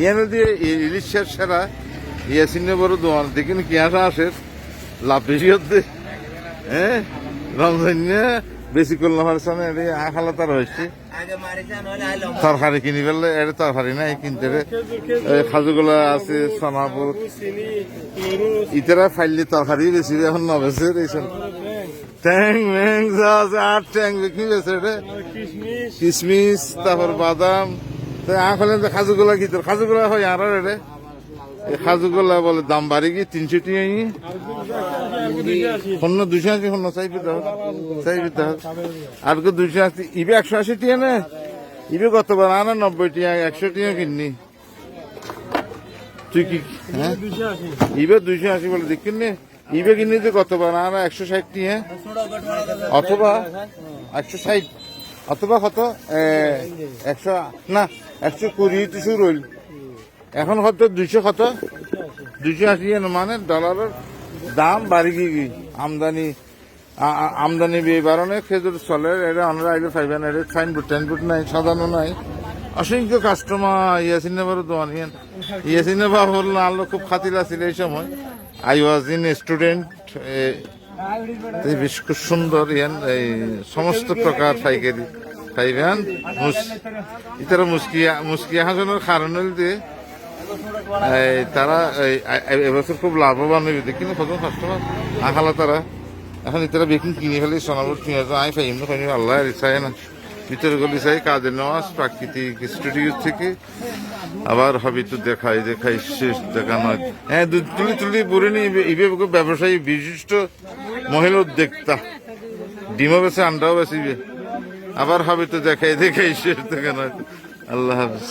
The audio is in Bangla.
ইয়ানো দিয়ে ইলিশ শের সেরা ইয়াসিনে বড় দোয়ান। দেখিন কি আসা আসে। লাভ বেশি হচ্ছে। হ্যাঁ রমজান বেশি করলাম আর সামনে আখালা তার হয়েছে। তরকারি কিনি ফেললে এটা তরকারি নাই কিনতে খাজুগুলা আছে সোনাপুর। ইতারা ফাইলে তরকারি বেশি এখন নবেছে রেছেন ট্যাং ম্যাং যা আছে আর ট্যাং বিক্রি বেছে কিশমিশ তারপর বাদাম। তো আখলে খাজুগুলা কি তোর খাজুগুলা হয় আর রে। খাজুগুলা বলে দাম বাড়ি গিয়ে তিনশো টিয়া শূন্য দুশো আশি, শূন্য চাই পেতে হবে চাই পেতে হবে আর কেউ দুশো আশি, ইবে একশো আশি টিয়া না? ইবে কতবার আনা নব্বই টিয়া একশো টিয়া কিননি। তুই কি হ্যাঁ? ইবে দুইশো আশি বলে দেখ কিনে ইবে কিনে যে কতবার আনা একশো ষাট টিয়া অথবা একশো ষাট অথবা কত? একশো, না, একশো কুড়ি তো শুরু হইল এখন কত? দুইশো কত? দুইশো আশি মানে ডলারের দাম বাড়ি গিয়ে আমদানি আমদানি বিয়ে বারণে খেজুর চলে, এটা আমরা আইলে পাইবেন এটা সাইনবোর্ড টাইনবোর্ড নাই, সাজানো নাই। অসংখ্য কাস্টমার ইয়াসিনে বড় দোয়ান ইয়ান ইয়াসিনে বাবা বলল আল্লাহ খুব খাতির আছিল এই সময়। আই ওয়াজ ইন স্টুডেন্ট বেশ খুব সুন্দর, ইয়ান, এই সমস্ত প্রকার পাইকারি। পাইবেন মুস- ইতারা মুসকিয়া মুসকিয়া হাসানোর কারণ হল যে তারা এবছর খুব লাভবান হইবে। দেখি না কত কাস্টমার আখালা তারা। এখন ইতারা বেকিং কিনে ফেলে সোনাপুর আই পাইম না আল্লাহ চাই না। ভিতরে গলি চাই কাজের নেওয়া প্রাকৃতিক স্টুডিও থেকে আবার হবি তো দেখাই দেখাই, শেষ দেখা নয় হ্যাঁ তুলি তুলি বুড়ে নি ইবে ব্যবসায়ী বিশিষ্ট মহিলা উদ্যোক্তা। ডিমও বেছে, আন্ডাও বেশিবে আবার হবে তো দেখাই দেখাই শেষ আল্লাহ হাফিজ।